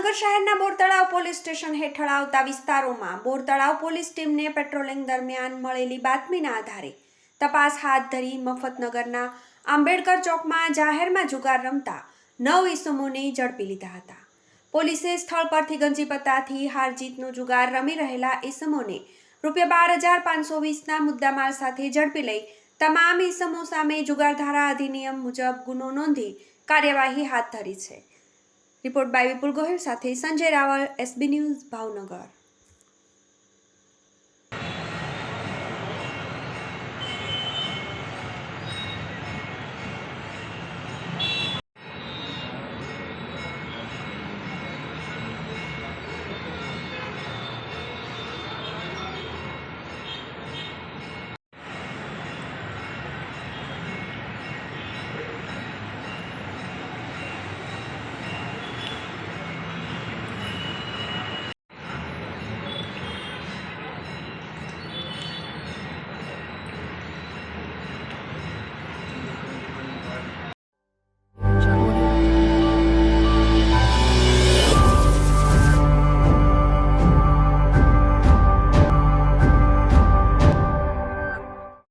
શહેરના Bortalav police station હેઠળ આવતા વિસ્તારોમાં બોરતળાવ પોલીસ ટીમને પેટ્રોલિંગ દરમિયાન મળેલી બાતમીના આધારે તપાસ હાથ ધરી મફતનગરના આંબેડકર ચોકમાં જાહેરમાં જુગાર રમતા નવ ઈસમોને ઝડપી લીધા હતા. પોલીસે સ્થળ પરથી ગંજીપત્તાથી હારજીતનો જુગાર રમી રહેલા ઈસમોને રૂપિયા બાર હજાર પાંચસો વીસના મુદ્દામાલ સાથે ઝડપી લઈ તમામ ઈસમો સામે જુગારધારા અધિનિયમ મુજબ ગુનો નોંધી કાર્યવાહી હાથ ધરી છે. રિપોર્ટ બાય વિપુલ ગોહિલ સાથે સંજય રાવલ એસબી ન્યૂઝ ભાવનગર.